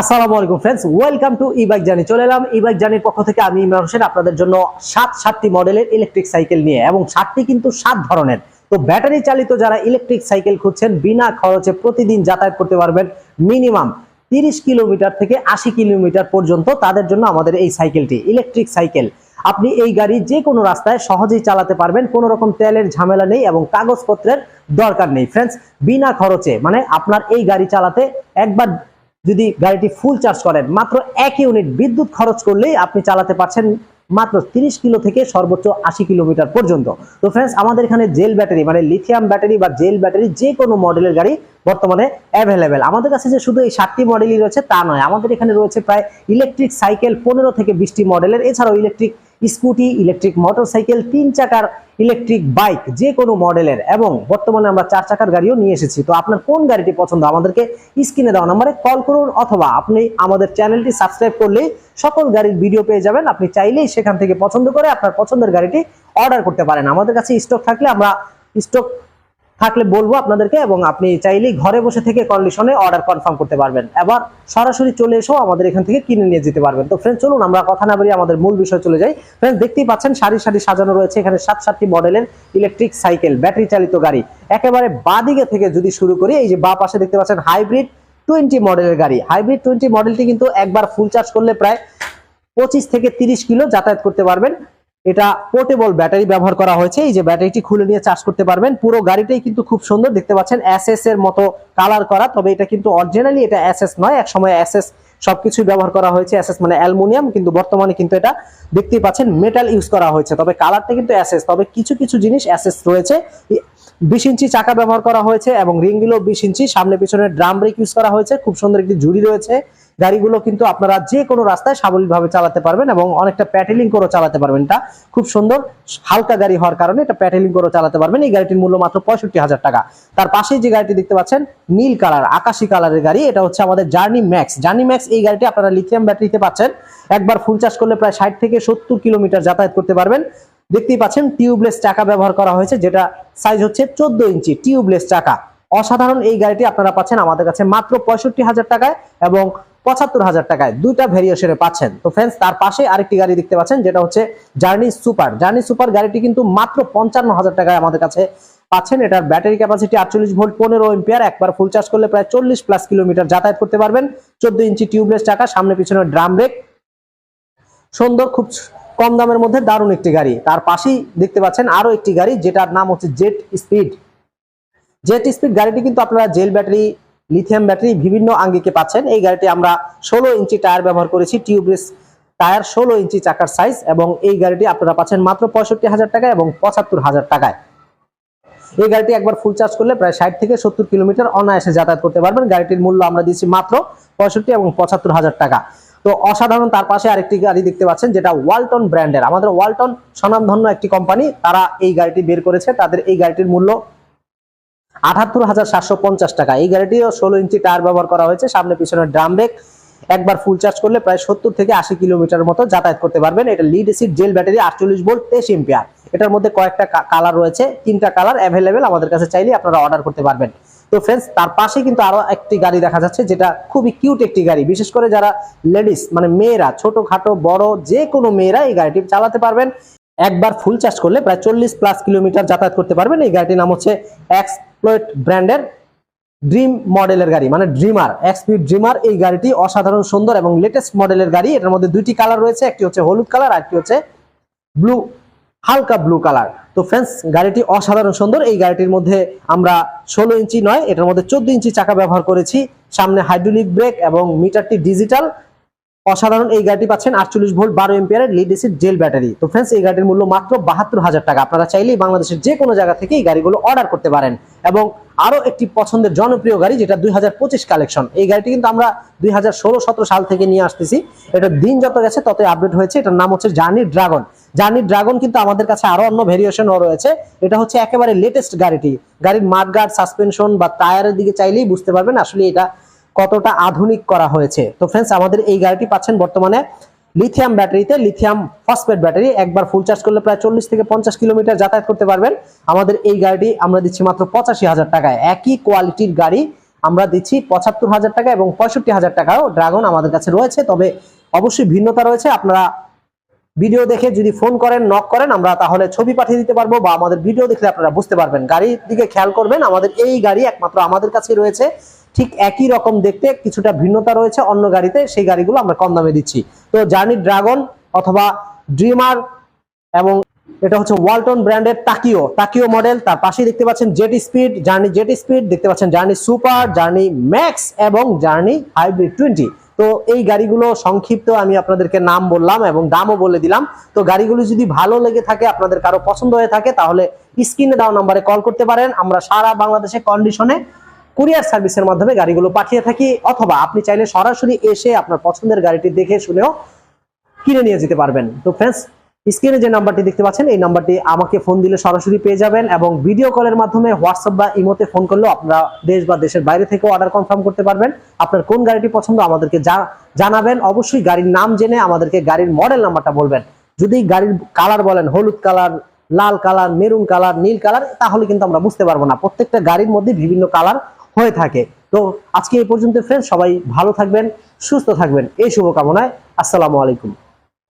আসসালামু আলাইকুম friends welcome to E bike journey চলে এলাম ই বাইক জার্নির পক্ষ থেকে আমি ইমরান হোসেন, আপনাদের জন্য সাত সাতটি মডেলের ইলেকট্রিক সাইকেল নিয়ে এবং সাতটি কিন্তু সাত ধরনের। তো ব্যাটারি চালিত যারা ইলেকট্রিক সাইকেল খুঁজছেন, বিনা খরচে প্রতিদিন যাতায়াত করতে পারবেন মিনিমাম তিরিশ কিলোমিটার থেকে আশি কিলোমিটার পর্যন্ত তাদের জন্য আমাদের এই সাইকেলটি ইলেকট্রিক সাইকেল আপনি এই গাড়ি যে কোনো রাস্তায় সহজেই চালাতে পারবেন কোনো রকম তেলের ঝামেলা নেই এবং কাগজপত্রের দরকার নেই। ফ্রেন্ডস বিনা খরচে মানে আপনার এই গাড়ি চালাতে একবার যদি গাড়িটি ফুল চার্জ করেন, মাত্র এক ইউনিট বিদ্যুৎ খরচ করলেই আপনি চালাতে পারছেন মাত্র 30 কিলো থেকে সর্বোচ্চ আশি কিলোমিটার পর্যন্ত। তো ফ্রেন্ডস আমাদের এখানে জেল ব্যাটারি মানে লিথিয়াম ব্যাটারি বা জেল ব্যাটারি যে কোনো মডেলের গাড়ি বর্তমানে অ্যাভেলেবেল আমাদের কাছে যে শুধু এই সাতটি মডেলই রয়েছে তা নয়, আমাদের এখানে রয়েছে প্রায় ইলেকট্রিক সাইকেল পনেরো থেকে বিশটি মডেলের এছাড়াও ইলেকট্রিক স্কুটি, ইলেকট্রিক মোটরসাইকেল, তিন চাকার ইলেকট্রিক বাইক যে কোনো মডেলের। এবং বর্তমানে আমরা চার চাকার গাড়িও নিয়ে এসেছি। তো আপনার কোন গাড়িটি পছন্দ, আমাদেরকে স্ক্রিনে দেওয়া নাম্বারে কল করুন, অথবা আপনি আমাদের চ্যানেলটি সাবস্ক্রাইব করলেই সকল গাড়ির ভিডিও পেয়ে যাবেন। আপনি চাইলেই সেখান থেকে পছন্দ করে আপনার পছন্দের গাড়িটি অর্ডার করতে পারেন। আমাদের কাছে স্টক থাকলে আমরা স্টক থাকলে বলব আপনাদেরকে এবং আপনি চাইলেই ঘরে বসে থেকে কন্ডিশনে অর্ডার কনফার্ম করতে পারবেন। এবার সরাসরি চলে এসেও আমাদের এখান থেকে কিনে নিয়ে যেতে পারবেন। তো ফ্রেন্ড চলুন আমরা কথা না বলি আমাদের মূল বিষয় চলে যাই। ফ্রেন্ড দেখতেই পাচ্ছেন সারি সারি সাজানো রয়েছে এখানে সাত সাতটি মডেলের ইলেকট্রিক সাইকেল ব্যাটারি চালিত গাড়ি। একেবারে বাদিকে থেকে যদি শুরু করি, এই যে বা পাশে দেখতে পাচ্ছেন হাইব্রিড টোয়েন্টি মডেলের গাড়ি। হাইব্রিড টোয়েন্টি মডেলটি কিন্তু একবার ফুল চার্জ করলে প্রায় পঁচিশ থেকে তিরিশ কিলো যাতায়াত করতে পারবেন। এটা পোর্টেবল ব্যাটারি ব্যবহার করা হয়েছে। এই যে ব্যাটারিটি খুলে নিয়ে চার্জ করতে পারবেন। পুরো গাড়িটাই কিন্তু খুব সুন্দর। দেখতে পাচ্ছেন এসএস এর মতো কালার করা। তবে এটা কিন্তু অরিজিনালি এটা এসএস নয়। এক সময় এসএস সবকিছু ব্যবহার করা হয়েছে। এসএস মানে অ্যালুমিনিয়াম। কিন্তু বর্তমানে কিন্তু এটা দেখতেই পাচ্ছেন মেটাল ইউজ করা হয়েছে। তবে কালারটা কিন্তু এসএস তবে কিছু কিছু জিনিস এসএস রয়েছে। বিশ ইঞ্চি চাকা ব্যবহার করা হয়েছে এবং রিংগুলো বিশ ইঞ্চি। সামনে পিছনে ড্রাম ব্রেক ইউজ করা হয়েছে। খুব সুন্দর একটি ঝুড়ি রয়েছে। গাড়িগুলো কিন্তু আপনারা যে কোনো রাস্তায় সাবলীলভাবে চালাতে পারবেন এবং অনেকটা প্যাটেলিং করেও চালাতে পারবেন। এটা খুব সুন্দর, হালকা গাড়ি হওয়ার কারণে এটা প্যাটেলিং করেও চালাতে পারবেন। এই গাড়িটির মূল্য মাত্র পঁয়ষট্টি হাজার টাকা। তার পাশেই যে গাড়িটি দেখতে পাচ্ছেন, নীল কালার, আকাশি কালারের গাড়ি। এটা হচ্ছে আমাদের জার্নি ম্যাক্স জার্নি ম্যাক্স এই গাড়িটি আপনারা লিথিয়াম ব্যাটারিতে পাচ্ছেন। একবার ফুল চার্জ করলে প্রায় ষাট থেকে সত্তর কিলোমিটার যাতায়াত করতে পারবেন। দেখতেই পাচ্ছেন টিউবলেস চাকা ব্যবহার করা হয়েছে, যেটা সাইজ হচ্ছে চোদ্দ ইঞ্চি টিউবলেস চাকা। অসাধারণ এই গাড়িটি আপনারা পাচ্ছেন আমাদের কাছে মাত্র পঁয়ষট্টি হাজার টাকায় এবং পঁচাত্তর হাজার টাকায় দুইটা ভেরিয়েশনে পাচ্ছেন। তো ফ্রেন্ডস তার পাশে আরেকটি গাড়ি দেখতে পাচ্ছেন, যেটা হচ্ছে জার্নি সুপার জার্নি সুপার গাড়িটি কিন্তু মাত্র পঞ্চান্ন হাজার টাকায় আমাদের কাছে পাচ্ছেন। এটার ব্যাটারি ক্যাপাসিটি আটচল্লিশ ভোল্ট, পনেরো এম্পিয়ার একবার ফুল চার্জ করলে প্রায় চল্লিশ প্লাস কিলোমিটার যাতায়াত করতে পারবেন। চোদ্দ ইঞ্চি টিউবলেস চাকা, সামনে পিছনে ড্রাম ব্রেক সুন্দর, খুব কম দামের মধ্যে দারুণ একটি গাড়ি। তার পাশেই দেখতে পাচ্ছেন আরও একটি গাড়ি, যেটার নাম হচ্ছে জেট স্পিড জেট স্পিড গাড়িটি কিন্তু আপনারা জেল ব্যাটারি লিথিয়াম ব্যাটারি বিভিন্ন আঙ্গিকে পাচ্ছেন। এই গাড়িটি আমরা ষোলো ইঞ্চি টায়ার ব্যবহার করেছি, টিউবলেস টায়ার ষোলো ইঞ্চি চাকার সাইজ এবং এই গাড়িটি আপনারা পাচ্ছেন মাত্র পঁয়ষট্টি হাজার টাকা এবং পঁচাত্তর হাজার টাকায়। এই গাড়িটি একবার ফুল চার্জ করলে প্রায় ষাট থেকে সত্তর কিলোমিটার অনায়াসে যাতায়াত করতে পারবেন। গাড়িটির মূল্য আমরা দিচ্ছি মাত্র পঁয়ষট্টি এবং পঁচাত্তর হাজার টাকা। তো অসাধারণ তার পাশে আরেকটি গাড়ি দেখতে পাচ্ছেন, যেটা ওয়ালটন ব্র্যান্ডের। আমাদের ওয়ালটন স্বনামধন্য একটি কোম্পানি তারা এই গাড়িটি বের করেছে। তাদের এই গাড়িটির মূল্য আটাত্তর হাজার সাতশো পঞ্চাশ টাকা। এই গাড়িটিও ষোলো ইঞ্চি টায়ার ব্যবহার করা হয়েছে, সামনে পিছনে ড্রাম ব্রেক একবার ফুল চার্জ করলে প্রায় সত্তর থেকে আশি কিলোমিটার মতো যাতায়াত করতে পারবেন। এটা লিড এসিড জেল ব্যাটারি আটচল্লিশ ভোল্ট তেইশ এম্পিয়ার এটার মধ্যে কয়েকটা কালার রয়েছে, তিনটা কালার অ্যাভেলেবেল আমাদের কাছে চাইলে আপনারা অর্ডার করতে পারবেন। তো ফ্রেন্ডস তার পাশে কিন্তু আরও একটি গাড়ি দেখা যাচ্ছে, যেটা খুবই কিউট একটি গাড়ি। বিশেষ করে যারা লেডিস মানে মেয়েরা ছোট খাটো বড়, যে কোনো মেয়েরা এই গাড়িটি চালাতে পারবেন। একবার ফুল চার্জ করলে প্রায় চল্লিশ প্লাস কিলোমিটার যাতায়াত করতে পারবেন। এই গাড়িটির নাম হচ্ছে এক্সপ্লোয়েট ব্র্যান্ডের ড্রিম মডেলের গাড়ি মানে ড্রিমার এক্সপিড ড্রিমার এই গাড়িটি অসাধারণ, সুন্দর এবং লেটেস্ট মডেলের গাড়ি। এটার মধ্যে দুইটি কালার রয়েছে, একটি হচ্ছে হলুদ কালার আর একটি হচ্ছে ব্লু হালকা ব্লু কালার তো ফ্রেন্ডস গাড়িটি অসাধারণ, সুন্দর। এই গাড়িটির মধ্যে আমরা ষোলো ইঞ্চি নয়, এটার মধ্যে চোদ্দ ইঞ্চি চাকা ব্যবহার করেছি। সামনে হাইড্রোলিক ব্রেক এবং মিটারটি ডিজিটাল অসাধারণ এই গাড়িটি পাচ্ছেন আটচল্লিশ ভোল্ট, বারো এম্পিয়ারের লিড এসিড জেল ব্যাটারি তো ফ্রেন্ডস এই গাড়ির মূল্য মাত্র বাহাত্তর হাজার টাকা। আপনারা চাইলেই বাংলাদেশের যে কোনো জায়গা থেকে এই গাড়িগুলো অর্ডার করতে পারেন। এবং আরও একটি পছন্দের জনপ্রিয় গাড়ি, যেটা দু হাজার পঁচিশ কালেকশন এই গাড়িটি কিন্তু আমরা দুই হাজার সাল থেকে নিয়ে আসতেছি। এটা দিন যত গেছে, ততই আপডেট হয়েছে। এটার নাম হচ্ছে জার্নি ড্রাগন জার্নি ড্রাগন কিন্তু আমাদের কাছে আরও অন্য ভেরিয়েশনও রয়েছে। এটা হচ্ছে একেবারে লেটেস্ট গাড়িটি। গাড়ির মাঠগার্ড সাসপেনশন বা টায়ারের দিকে চাইলেই বুঝতে পারবেন। আসলে এটা কতটা আধুনিক করা হয়েছে। তো ফ্রেন্ডস আমাদের এই গাড়িটি পাচ্ছেন বর্তমানে লিথিয়াম ব্যাটারিতে লিথিয়াম ফসফেট ব্যাটারি একবার ফুল চার্জ করলে প্রায় চল্লিশ থেকে পঞ্চাশ কিলোমিটার যাতায়াত করতে পারবেন। আমাদের এই গাড়িটি আমরা দিচ্ছি মাত্র পঁচাশি হাজার টাকায়। একই কোয়ালিটির গাড়ি আমরা দিচ্ছি পঁচাত্তর হাজার টাকা এবং পঁয়ষট্টি হাজার টাকাও ড্রাগন আমাদের কাছে রয়েছে। তবে অবশ্যই ভিন্নতা রয়েছে। আপনারা ভিডিও দেখে যদি ফোন করেন নক করেন, আমরা তাহলে ছবি পাঠিয়ে দিতে পারব বা আমাদের ভিডিও দেখলে আপনারা বুঝতে পারবেন। গাড়ির দিকে খেয়াল করবেন, আমাদের এই গাড়ি একমাত্র আমাদের কাছে রয়েছে। ঠিক একই রকম দেখতে, কিছুটা ভিন্নতা রয়েছে অন্য গাড়িতে, সেই গাড়িগুলো আমরা কম দামে দিচ্ছি। তো জার্নি ড্রাগন অথবা ড্রিমার এবং এটা হচ্ছে ওয়ালটন ব্র্যান্ডের তাকিও তাকিও মডেল তার পাশেই দেখতে পাচ্ছেন jet speed journey jet speed দেখতে পাচ্ছেন জার্নি সুপার জার্নি ম্যাক্স এবং জার্নি হাইব্রিড টোয়েন্টি তো এই গাড়িগুলো সংক্ষিপ্ত আমি আপনাদেরকে নাম বললাম এবং দামও বলে দিলাম। তো গাড়িগুলো যদি ভালো লেগে থাকে, আপনাদের কারও পছন্দ হয়ে থাকে, তাহলে স্ক্রিনে দেওয়া নাম্বারে কল করতে পারেন। আমরা সারা বাংলাদেশে কন্ডিশনে কুরিয়ার সার্ভিসের মাধ্যমে গাড়িগুলো পাঠিয়ে থাকি, অথবা আপনি চাইলে সরাসরি এসে আপনার পছন্দের গাড়িটি দেখে শুনেও কিনে নিয়ে যেতে পারবেন। তো ফ্রেন্ডস স্ক্রিনে যে নাম্বারটি দেখতে পাচ্ছেন, এই নাম্বারটি আমাকে ফোন দিলে সরাসরি পেয়ে যাবেন এবং ভিডিও কলের মাধ্যমে হোয়াটসঅ্যাপ বা ইমোতে ফোন করলেও আপনারা দেশ বা দেশের বাইরে থেকেও অর্ডার কনফার্ম করতে পারবেন। আপনার কোন গাড়িটি পছন্দ আমাদেরকে জানাবেন, অবশ্যই গাড়ির নাম জেনে আমাদেরকে গাড়ির মডেল নাম্বারটা বলবেন। যদি গাড়ির কালার বলেন, হলুদ কালার লাল কালার মেরুন কালার নীল কালার তাহলে কিন্তু আমরা বুঝতে পারব না। প্রত্যেকটা গাড়ির মধ্যে বিভিন্ন কালার হয়ে থাকে। তো আজকে এই পর্যন্ত ফ্রেন্ড সবাই ভালো থাকবেন, সুস্থ থাকবেন। এই শুভকামনায় আসসালামু আলাইকুম।